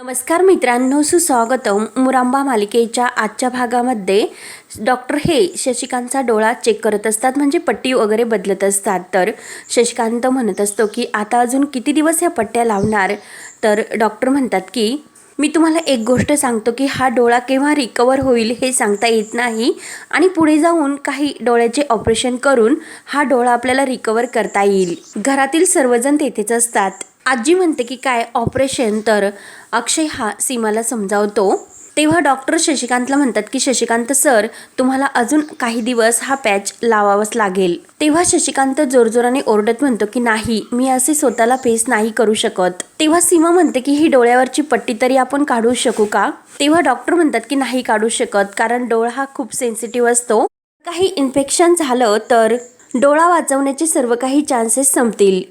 नमस्कार मित्रांनो सुस्वागतम. मुरांबा मालिकेच्या आजच्या भागामध्ये डॉक्टर हे शशिकांतचा डोळा चेक करत असतात म्हणजे पट्टी वगैरे बदलत असतात. तर शशिकांत म्हणत असतो की आता अजून किती दिवस ह्या पट्ट्या लावणार? तर डॉक्टर म्हणतात की मी तुम्हाला एक गोष्ट सांगतो की हा डोळा केव्हा रिकवर होईल हे सांगता येत नाही आणि पुढे जाऊन काही डोळ्याचे ऑपरेशन करून हा डोळा आपल्याला रिकवर करता येईल. घरातील सर्वजण तेथेच असतात. आजी म्हणते की काय ऑपरेशन? तर अक्षय हा सीमाला समजावतो. तेव्हा डॉक्टर शशिकांतला म्हणतात की शशिकांत सर तुम्हाला अजून काही दिवस हा पॅच लावावाच लागेल. तेव्हा शशिकांत जोरजोराने ओरडत म्हणतो की नाही मी असे स्वतःला फेस नाही करू शकत. तेव्हा सीमा म्हणते की ही डोळ्यावरची पट्टी तरी आपण काढू शकू का? तेव्हा डॉक्टर म्हणतात की नाही काढू शकत कारण डोळा हा खूप सेन्सिटिव्ह असतो. काही इन्फेक्शन झालं तर डोळा वाचवण्याचे सर्व काही चान्सेस संपतील.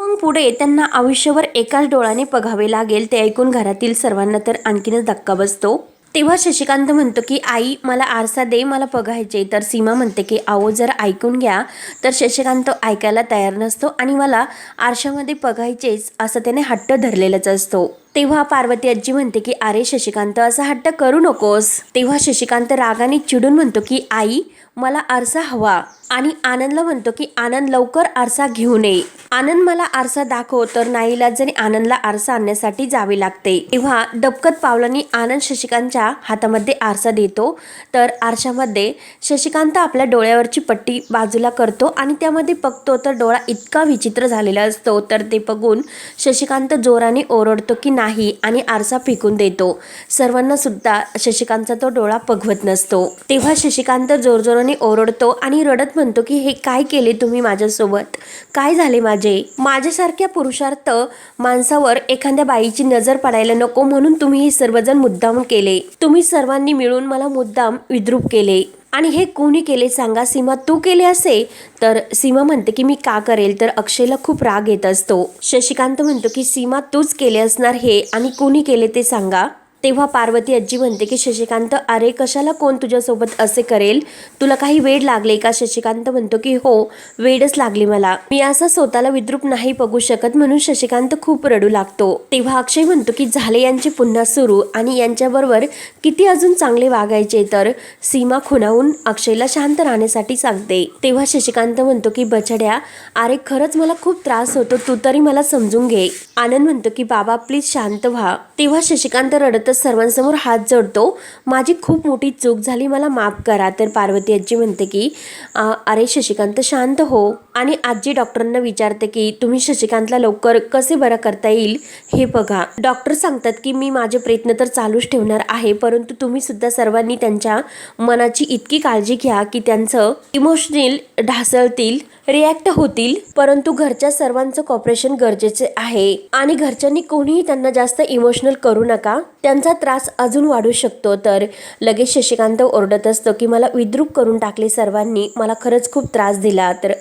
मग पुढे त्यांना आयुष्यभर एकाच डोळ्याने बघावे लागेल ते ऐकून घरातील सर्वांना तर आणखीनच धक्का बसतो. तेव्हा शशिकांत म्हणतो की आई मला आरसा दे मला बघायचे तर सीमा म्हणते की आहो जर ऐकून घ्या. तर शशिकांत ऐकायला तयार नसतो आणि मला आरशामध्ये बघायचेच असं त्याने हट्ट धरलेलाच असतो. तेव्हा पार्वती आजी म्हणते की अरे शशिकांत असा हट्ट करू नकोस. तेव्हा शशिकांत रागाने चिडून म्हणतो की आई मला आरसा हवा. आणि आनंदला म्हणतो की आनंद लवकर आरसा घेऊन ये आनंद मला आरसा दाखव तर नाईलाजाने आनंदला आरसा आणण्यासाठी जावे लागते. तेव्हा डबकत पावलांनी आनंद शशिकांतच्या हातामध्ये आरसा देतो. तर आरशामध्ये शशिकांत आपल्या डोळ्यावरची पट्टी बाजूला करतो आणि त्यामध्ये बघतो तर डोळा इतका विचित्र झालेला असतो तर ते बघून शशिकांत जोराने ओरडतो की नाही आणि आरसा फेकून देतो. सर्वांना सुद्धा शशिकांतचा तो डोळा पघवत नसतो. तेव्हा शशिकांत जोरजोराने ओरडतो आणि रडत म्हणतो की हे काय केले तुम्ही माझ्यासोबत? काय झाले माझे? माझ्यासारख्या पुरुषार्थ माणसावर एखाद्या बाईची नजर पडायला नको म्हणून तुम्ही हे सर्वजण मुद्दाम केले. तुम्ही सर्वांनी मिळून मला मुद्दाम विद्रूप केले. आणि हे कोणी केले सांगा? सीमा तू केले असे तर सीमा म्हणते की मी का करेल तर अक्षयला खूप राग येत असतो. शशिकांत म्हणतो की सीमा तूच केले असणार हे आणि कोणी केले ते सांगा? तेव्हा पार्वती आजी म्हणते की शशिकांत अरे कशाला कोण तुझ्यासोबत असे करेल? तुला काही वेळ लागले का? शशिकांत म्हणतो की हो वेळच लागली मला. मी असा स्वतःला विद्रूप नाही बघू शकत म्हणून शशिकांत खूप रडू लागतो. तेव्हा अक्षय म्हणतो की झाले यांचे पुन्हा सुरू आणि यांच्याबरोबर किती अजून चांगले वागायचे तर? सीमा खुणावून अक्षयला शांत राहण्यासाठी सांगते. तेव्हा शशिकांत म्हणतो की बछड्या अरे खरंच मला खूप त्रास होतो. तू तरी मला समजून घे. आनंद म्हणतो की बाबा प्लीज शांत व्हा. तेव्हा शशिकांत रडत रडतच सर्वांसमोर हात जोडतो. माझी खूप मोठी चूक झाली मला माफ करा. तर पार्वती आजी म्हणते की अरे शशिकांत शांत हो. आणि आजी डॉक्टरांना विचारते की तुम्ही शशिकांतला लवकर कसे बरं करता येईल? हे बघा. डॉक्टर सांगतात की मी माझे प्रयत्न तर चालूच ठेवणार आहे परंतु तुम्ही सुद्धा सर्वांनी त्यांच्या मनाची इतकी काळजी घ्या की त्यांचं इमोशनल ढासळतील रिॲक्ट होतील. परंतु घरच्या सर्वांचं कॉपरेशन गरजेचे आहे. आणि घरच्यांनी कोणीही त्यांना जास्त इमोशनल करू नका. त्यांचा त्रास अजून वाढू शकतो. तर लगेच शशिकांत ओरडत असतो की मला विद्रूप करून टाकले सर्वांनी. मला खरंच खूप त्रास दिला. तर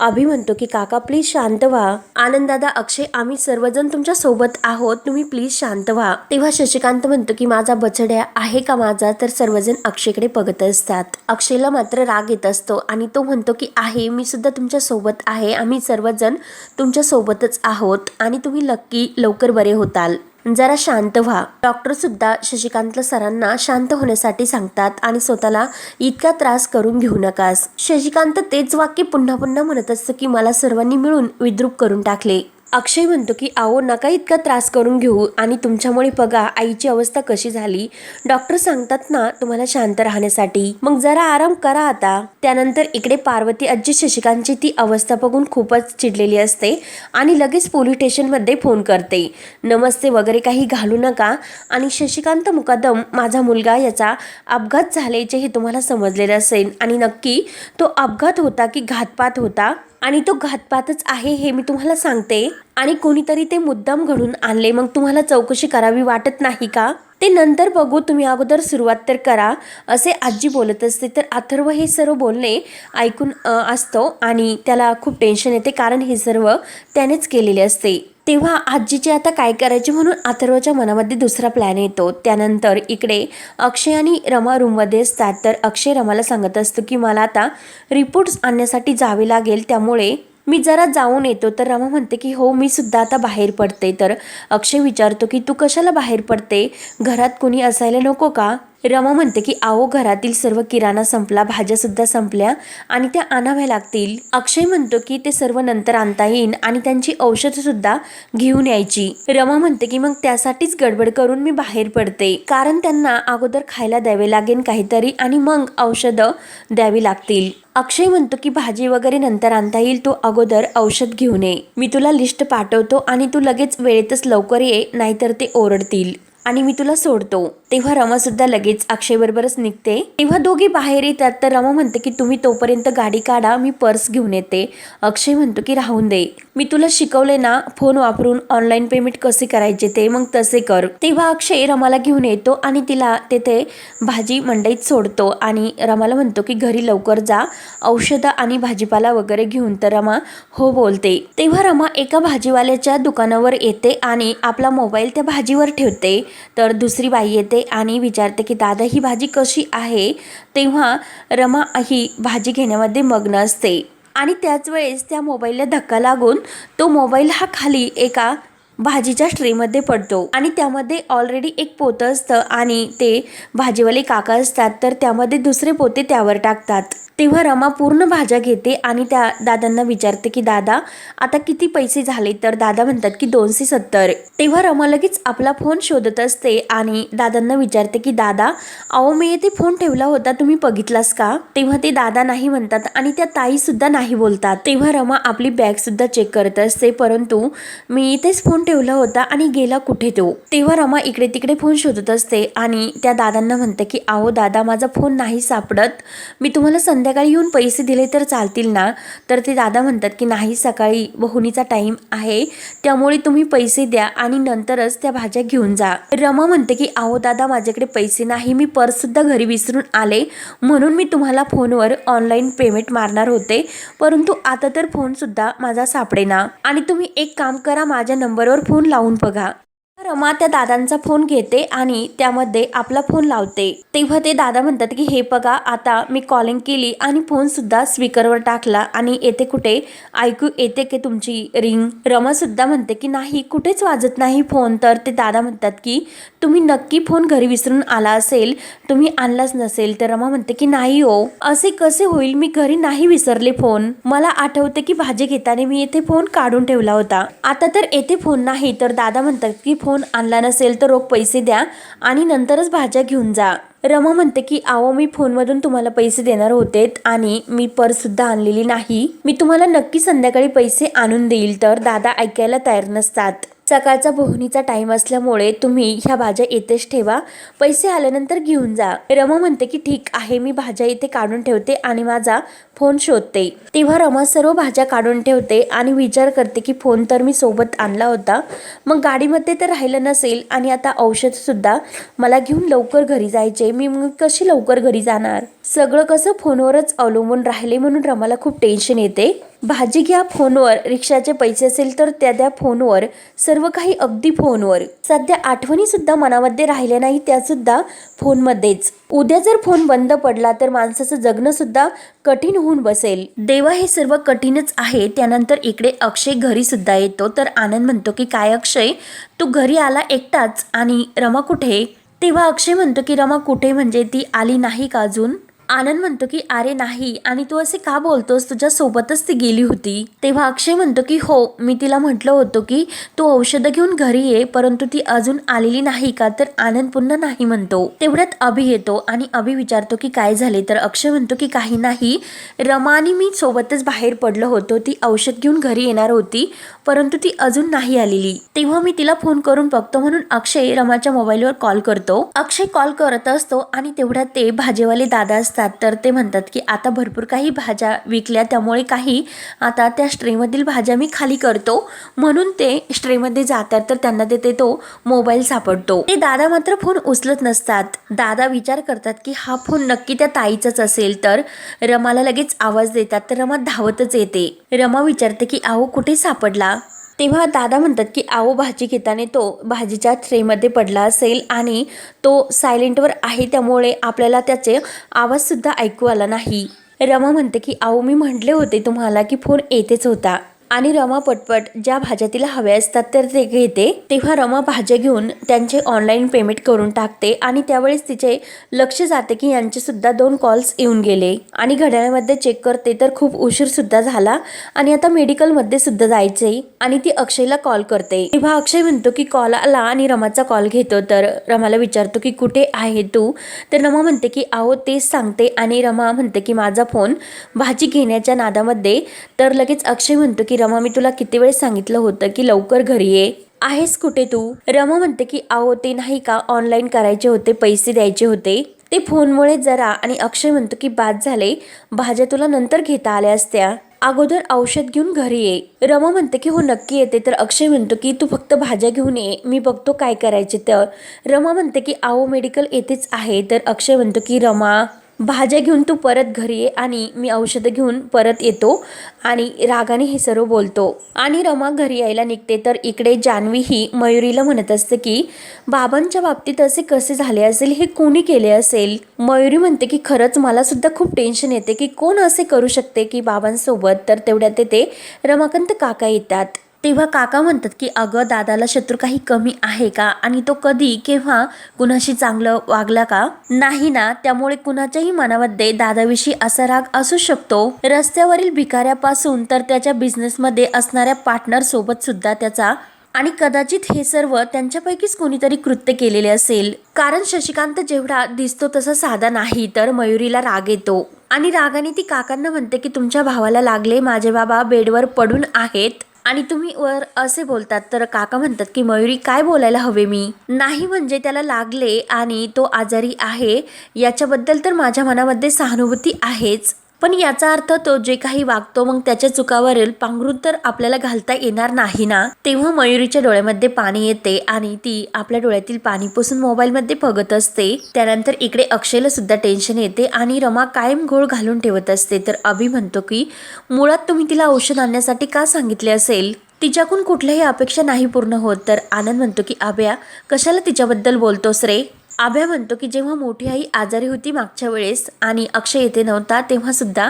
अभि म्हणतो की काका प्लीज शांत व्हा. आनंददादा अक्षय आम्ही सर्वजण तुमच्यासोबत आहोत. तुम्ही प्लीज शांत व्हा. तेव्हा शशिकांत म्हणतो की माझा बछड्या आहे का माझा? तर सर्वजण अक्षयकडे बघत असतात. अक्षयला मात्र राग येत असतो आणि तो म्हणतो की आहे. मी सुद्धा तुमच्यासोबत आहे. आम्ही सर्वजण तुमच्या सोबतच आहोत आणि तुम्ही नक्की लवकर बरे होताल. जरा शांत व्हा. डॉक्टर सुद्धा शशिकांत सरांना शांत होण्यासाठी सांगतात आणि स्वतःला इतका त्रास करून घेऊ नकास. शशिकांत तेच वाक्य पुन्हा पुन्हा म्हणत असतं की मला सर्वांनी मिळून विद्रूप करून टाकले. अक्षय म्हणतो की आओ नका इतका त्रास करून घेऊ आणि तुमच्यामुळे बघा आईची अवस्था कशी झाली. डॉक्टर सांगतात ना तुम्हाला शांत राहण्यासाठी. मग जरा आराम करा आता. त्यानंतर इकडे पार्वती आजी शशिकांतची ती अवस्था बघून खूपच चिडलेली असते आणि लगेच पोलीस स्टेशनमध्ये फोन करते. नमस्ते वगैरे काही घालू नका. आणि शशिकांत मुकादम माझा मुलगा याचा अपघात झाल्याचे हे तुम्हाला समजलेलं असेल आणि नक्की तो अपघात होता की घातपात होता? आणि तो घातपातच आहे हे मी तुम्हाला सांगते. आणि कोणीतरी ते मुद्दाम घडून आणले. मग तुम्हाला चौकशी करावी वाटत नाही का? ते नंतर बघू. तुम्ही अगोदर सुरुवात तर करा. असे आजी बोलत असते. तर अथर्व हे सर्व बोलणे ऐकून असतो. आणि त्याला खूप टेन्शन येते. कारण हे सर्व त्यानेच केलेले असते. तेव्हा आजीचे आता काय करायचे म्हणून अथर्वच्या मनामध्ये दुसरा प्लॅन येतो. त्यानंतर इकडे अक्षय आणि रमा रूममध्ये असतात. तर अक्षय रमाला सांगत असतो की मला आता रिपोर्ट्स आणण्यासाठी जावे लागेल. त्यामुळे मी जरा जाऊन येतो. तर रमा म्हणते की हो मी सुद्धा आता बाहेर पडते. तर अक्षय विचारतो की तू कशाला बाहेर पडते? घरात कुणी असायला नको का? रमा म्हणते की आओ घरातील सर्व किराणा संपला भाज्या सुद्धा संपल्या आणि त्या आणाव्या लागतील. अक्षय म्हणतो की ते सर्व नंतर आणता येईन आणि त्यांची औषध सुद्धा घेऊन यायची. रमा म्हणते की मग त्यासाठीच गडबड करून मी बाहेर पडते. कारण त्यांना अगोदर खायला द्यावे लागेल काहीतरी आणि मग औषधं द्यावी लागतील. अक्षय म्हणतो की भाजी वगैरे नंतर आणता येईल तू अगोदर औषध घेऊन ये. मी तुला लिस्ट पाठवतो आणि तू लगेच वेळेतच लवकर ये नाहीतर ते ओरडतील आणि मी तुला सोडतो. तेव्हा रमा सुद्धा लगेच अक्षय बरोबरच निघते. तेव्हा दोघी बाहेर येतात तर रमा म्हणते की तुम्ही तोपर्यंत गाडी काढा मी पर्स घेऊन येते. अक्षय म्हणतो की राहून दे. मी तुला शिकवले ना फोन वापरून ऑनलाईन पेमेंट कसे करायचे ते मग तसे कर. तेव्हा अक्षय रमाला घेऊन येतो आणि तिला तेथे भाजी मंडईत सोडतो आणि रमाला म्हणतो की घरी लवकर जा. औषधं आणि भाजीपाला वगैरे घेऊन तर रमा हो बोलते. तेव्हा रमा एका भाजीवाल्याच्या दुकानावर येते आणि आपला मोबाईल त्या भाजीवर ठेवते. तर दुसरी बाई येते आणि विचारते की दादा ही भाजी कशी आहे? तेव्हा रमा ही भाजी घेण्यामध्ये मग्न असते. आणि त्याच वेळेस त्या मोबाईलला धक्का लागून तो मोबाईल हा खाली एका भाजीच्या ट्रेमध्ये पडतो. आणि त्यामध्ये ऑलरेडी एक पोतं असतं आणि ते भाजीवाले काका असतात तर त्यामध्ये दुसरे पोते त्यावर टाकतात. तेव्हा रमा पूर्ण भाज्या घेते आणि त्या दादांना विचारते की दादा आता किती पैसे झाले? तर दादा म्हणतात की दोनशे सत्तर. तेव्हा रमा लगेच आपला फोन शोधत असते आणि दादांना विचारते की दादा अहो मी येथे फोन ठेवला होता तुम्ही बघितलास का? तेव्हा ते दादा नाही म्हणतात आणि त्या ताई सुद्धा नाही बोलतात. तेव्हा रमा आपली बॅग सुद्धा चेक करत असते परंतु मी इथेच फोन ठेवला होता आणि गेला कुठे तो? तेव्हा रमा इकडे तिकडे फोन शोधत असते आणि त्या दादांना म्हणते की अहो दादा माझा फोन नाही सापडत. मी तुम्हाला संध्याकाळी येऊन पैसे दिले तर चालतील ना? तर ते दादा म्हणतात की नाही सकाळी बहुनीचा टाईम आहे. त्यामुळे तुम्ही पैसे द्या आणि नंतरच त्या भाज्या घेऊन जा. रमा म्हणते की अहो दादा माझ्याकडे पैसे नाही. मी पर्ससुद्धा घरी विसरून आले. म्हणून मी तुम्हाला फोनवर ऑनलाईन पेमेंट मारणार होते. परंतु आता तर फोनसुद्धा माझा सापडेना. आणि तुम्ही एक काम करा माझ्या नंबरवर फोन लावून बघा. रमा त्या दादांचा फोन घेते आणि त्यामध्ये आपला फोन लावते. तेव्हा ते दादा म्हणतात की हे बघा आता मी कॉलिंग केली आणि फोन सुद्धा स्पीकरवर टाकला आणि येते कुठे? ऐकू येते की तुमची रिंग रमा सुद्धा म्हणते की नाही कुठेच वाजत नाही फोन तर ते दादा म्हणतात की तुम्ही नक्की फोन घरी विसरून आला असेल तुम्ही आणलाच नसेल. तर रमा म्हणते की नाही हो असे कसे होईल? मी घरी नाही विसरले फोन मला आठवते की भाजी घेताना मी येथे फोन काढून ठेवला होता. आता तर येथे फोन नाही. तर दादा म्हणतात की फोन आणला नसेल तर रोख पैसे द्या आणि नंतरच भाज्या घेऊन जा. रमा म्हणते की आहो मी फोनमधून तुम्हाला पैसे देणार होते आणि मी पर्ससुद्धा आणलेली नाही. मी तुम्हाला नक्की संध्याकाळी पैसे आणून देईल तर दादा ऐकायला तयार नसतात. सकाळचा बोहणीचा टाइम असल्यामुळे तुम्ही ह्या भाज्या येथेच ठेवा. पैसे आल्यानंतर घेऊन जा. रमा म्हणते की ठीक आहे मी भाज्या इथे काढून ठेवते आणि माझा फोन शोधते. तेव्हा रमा सर्व भाज्या काढून ठेवते आणि विचार करते की फोन तर मी सोबत आणला होता. मग गाडीमध्ये तर राहिलं नसेल आणि आता औषधसुद्धा मला घेऊन लवकर घरी जायचे. मी मग कशी लवकर घरी जाणार? सगळं कसं फोनवरच अवलंबून राहिले म्हणून रमाला खूप टेन्शन येते. भाजी घ्या फोनवर रिक्षाचे पैसे असेल तर त्या त्या फोनवर सर्व काही अगदी फोनवर. सध्या आठवणी सुद्धा मनामध्ये राहिल्या नाही त्यासुद्धा फोनमध्येच. उद्या जर फोन बंद पडला तर माणसाचं जगणं सुद्धा कठीण होऊन बसेल. देवा हे सर्व कठीणच आहे. त्यानंतर इकडे अक्षय घरी सुद्धा येतो. तर आनंद म्हणतो की काय अक्षय? तू घरी आला एकटाच? आणि रमा कुठे? तेव्हा अक्षय म्हणतो की रमा कुठे? म्हणजे ती आली नाही का अजून? आनंद म्हणतो की अरे नाही. आणि तू असे का बोलतोस? तुझ्यासोबतच ती गेली होती. तेव्हा अक्षय म्हणतो की हो मी तिला म्हटलं होतं की तू औषधं घेऊन घरी ये परंतु ती अजून आलेली नाही का? तर आनंद पुन्हा नाही म्हणतो. तेवढ्यात अभि येतो आणि अभि विचारतो की काय झाले? तर अक्षय म्हणतो की काही नाही. रमानी मी सोबतच बाहेर पडलो होतो. ती औषध घेऊन घरी येणार होती परंतु ती अजून नाही आलेली. तेव्हा मी तिला फोन करून बघतो म्हणून अक्षय रमाच्या मोबाईलवर कॉल करतो. अक्षय कॉल करत असतो आणि तेवढ्यात ते भाजीवाले दादा असतात. तर ते म्हणतात की आता भरपूर काही भाज्या विकल्या त्यामुळे काही आता त्या स्ट्रेमधील भाज्या मी खाली करतो. म्हणून ते स्ट्रेमध्ये जातात तर त्यांना तिथे तो मोबाईल सापडतो. ते दादा मात्र फोन उचलत नसतात. दादा विचार करतात की हा फोन नक्की त्या ताईचाच असेल. तर रमाला लगेच आवाज देतात तर रमा धावतच येते. रमा विचारते की आहो कुठे सापडला? तेव्हा दादा म्हणतात की आहो भाजी घेताना तो भाजीच्या ट्रेमध्ये पडला असेल आणि तो सायलेंटवर आहे त्यामुळे आपल्याला त्याचे आवाजसुद्धा ऐकू आला नाही. रमा म्हणते की आहो मी म्हटले होते तुम्हाला की फोन येतेच होता. आणि रमा पटपट ज्या भाज्या तिला हव्या असतात तर ते घेते. तेव्हा रमा भाज्या घेऊन त्यांचे ऑनलाईन पेमेंट करून टाकते आणि त्यावेळेस तिचे लक्ष जाते की यांचे सुद्धा दोन कॉल्स येऊन गेले. आणि घड्याळामध्ये चेक करते तर खूप उशीर सुद्धा झाला आणि आता मेडिकलमध्ये सुद्धा जायचे आणि ती अक्षयला कॉल करते. तेव्हा अक्षय म्हणतो की कॉल आला आणि रमाचा कॉल घेतो. तर रमाला विचारतो की कुठे आहे तू? तर रमा म्हणते की आहो तेच सांगते. आणि रमा म्हणते की माझा फोन भाजी घेण्याच्या नादामध्ये. तर लगेच अक्षय म्हणतो की रमा मी तुला किती वेळ सांगितलं होतं की लवकर घरी ये. आहेस कुठे तू? रमा म्हणते की आहो ते नाही का? ऑनलाईन करायचे होते पैसे द्यायचे होते. ते फोनमुळे जरा आणि अक्षय म्हणतो की बाद झाले. भाज्या तुला नंतर घेता आल्या असत्या. अगोदर औषध घेऊन घरी ये. रमा म्हणते की हो नक्की येते. तर अक्षय म्हणतो की तू फक्त भाज्या घेऊन ये. मी बघतो काय करायचे तर. रमा म्हणते की आहो मेडिकल येतेच आहे. तर अक्षय म्हणतो की रमा भाज्या घेऊन तू परत घरी ये आणि मी औषधं घेऊन परत येतो आणि रागाने हे सर्व बोलतो. आणि रमा घरी यायला निघते तर इकडे जान्हवी ही मयुरीला म्हणत असते की बाबांच्या बाबतीत असे कसे झाले असेल? हे कोणी केले असेल? मयुरी म्हणते की खरंच मला सुद्धा खूप टेन्शन येते की कोण असे करू शकते की बाबांसोबत? तर तेवढ्यात ते रमाकांत काका येतात. तेव्हा काका म्हणतात की अगं दादाला शत्रू काही कमी आहे का? आणि तो कधी केव्हा कुणाशी चांगलं वागला का? नाही ना त्यामुळे कुणाच्याही मनामध्ये दादाविषयी असा राग असू शकतो. रस्त्यावरील भिकाऱ्यापासून तर त्याच्या बिझनेसमध्ये असणाऱ्या पार्टनर सोबत सुद्धा त्याचा. आणि कदाचित हे सर्व त्यांच्यापैकीच कोणीतरी कृत्य केलेले असेल. कारण शशिकांत जेवढा दिसतो तसा साधा नाही तर मयुरीला राग येतो. आणि रागाने ती काकांना म्हणते की तुमच्या भावाला लागले माझे बाबा बेडवर पडून आहेत. आणि तुम्ही वर असे बोलतात तर काका म्हणतात की मयुरी काय बोलायला हवे मी? नाही म्हणजे त्याला लागले आणि तो आजारी आहे. याच्याबद्दल तर माझ्या मनामध्ये सहानुभूती आहेच. पण याचा अर्थ तो जे काही वागतो मग त्याच्या चुकावरील पांघरून तर आपल्याला घालता येणार नाही ना? तेव्हा मयुरीच्या डोळ्यामध्ये पाणी येते आणि ती आपल्या डोळ्यातील पाणी पुसून मोबाईलमध्ये बघत असते. त्यानंतर इकडे अक्षयला सुद्धा टेन्शन येते आणि रमा कायम घोळ घालून ठेवत असते. तर अभि म्हणतो की मुळात तुम्ही तिला औषध आणण्यासाठी का सांगितले असेल? तिच्याकडून कुठल्याही अपेक्षा नाही पूर्ण होत. तर आनंद म्हणतो की आभ्या कशाला तिच्याबद्दल बोलतोस रे? आभ्या म्हणतो की जेव्हा मोठी आई आजारी होती मागच्या वेळेस आणि अक्षय येथे नव्हता तेव्हा सुद्धा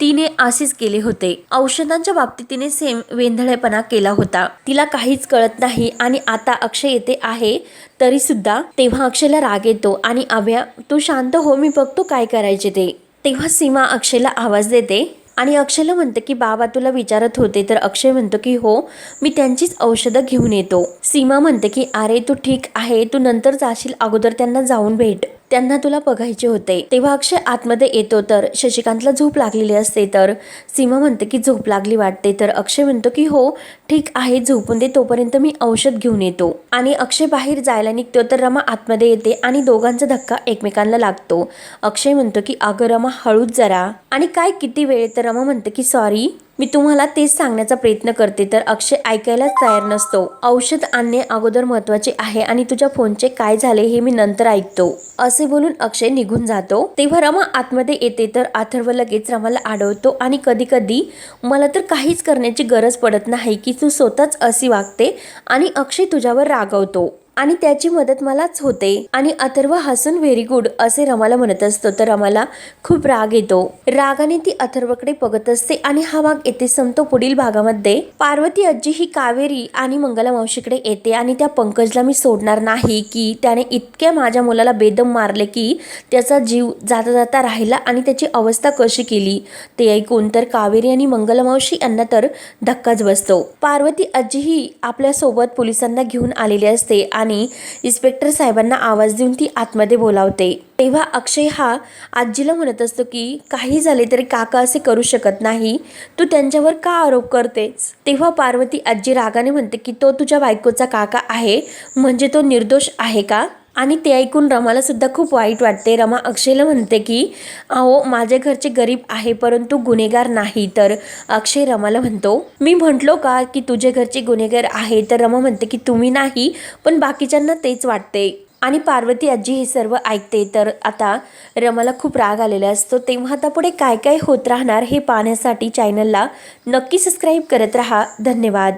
तिने असेच केले होते. औषधांच्या बाबतीत तिने सेम वेंधळेपणा केला होता. तिला काहीच कळत नाही आणि आता अक्षय येथे आहे तरी सुद्धा तेव्हा अक्षयला राग येतो आणि आभ्या तू शांत हो मी बघतो काय करायचे ते. तेव्हा सीमा अक्षयला आवाज देते आणि अक्षयला म्हणते की बाबा तुला विचारत होते तर अक्षय म्हणतो की हो मी त्यांचीच औषधं घेऊन येतो. सीमा म्हणते की अरे तू ठीक आहे तू नंतर जाशील अगोदर त्यांना जाऊन भेट. त्यांना तुला बघायचे होते. तेव्हा अक्षय आतमध्ये येतो तर शशिकांतला झोप लागलेली असते तर सीमा म्हणते की झोप लागली वाटते तर अक्षय म्हणतो की हो ठीक आहे झोपून दे तोपर्यंत मी औषध घेऊन येतो. आणि अक्षय बाहेर जायला निघतो तर रमा आतमध्ये येते आणि दोघांचा धक्का एकमेकांना लागतो. अक्षय म्हणतो की अगं रमा हळूच जरा. आणि काय किती वेळ तर रमा म्हणते की सॉरी. मी तुम्हाला तेच सांगण्याचा प्रयत्न करते तर अक्षय ऐकायलाच तयार नसतो. औषध आणणे अगोदर महत्त्वाचे आहे आणि तुझ्या फोनचे काय झाले हे मी नंतर ऐकतो. असे बोलून अक्षय निघून जातो. तेव्हा रमा आतमध्ये येते तर अथर्व लगेच रमाला आढळतो आणि कधी कधी मला तर काहीच करण्याची गरज पडत नाही की तू स्वतःच अशी वागते आणि अक्षय तुझ्यावर रागवतो. आणि त्याची मदत मलाच होते. आणि अथर्व हसून व्हेरी गुड असे रमाला म्हणत असतो. तर रमाला खूप राग येतो. रागाने ती अथर्वकडे बघत असते आणि हा भाग येथे संपतो पुढील भागामध्ये. पार्वती आजी ही कावेरी आणि मंगला मावशीकडे येते आणि त्या पंकजला मी सोडणार नाही की त्याने इतक्या माझ्या मुलाला बेदम मारले की त्याचा जीव जाता जाता राहिला आणि त्याची अवस्था कशी केली? ते ऐकून तर कावेरी आणि मंगला मावशी यांना तर धक्काच बसतो. पार्वती आजी ही आपल्यासोबत पोलिसांना घेऊन आलेली असते आणि इन्स्पेक्टर साहेबांना आवाज देऊन ती आतमध्ये बोलावते. तेव्हा अक्षय हा आजीला म्हणत असतो की काही झाले तरी काका असे करू शकत नाही. तू त्यांच्यावर का आरोप करतेस? तेव्हा पार्वती आजी रागाने म्हणते की तो तुझ्या बायकोचा काका आहे. म्हणजे तो निर्दोष आहे का? आणि ते ऐकून रमाला सुद्धा खूप वाईट वाटते. रमा अक्षयला म्हणते की अहो माझ्या घरचे गरीब आहे परंतु गुन्हेगार नाही. तर अक्षय रमाला म्हणतो मी म्हटलो का की तुझे घरचे गुन्हेगार आहे? तर रमा म्हणते की तुम्ही नाही पण बाकीच्यांना तेच वाटते. आणि पार्वती आजी हे सर्व ऐकते. तर आता रमाला खूप राग आलेला असतो. तेव्हा आता पुढे काय काय होत राहणार हे पाहण्यासाठी चॅनलला नक्की सबस्क्राईब करत राहा. धन्यवाद.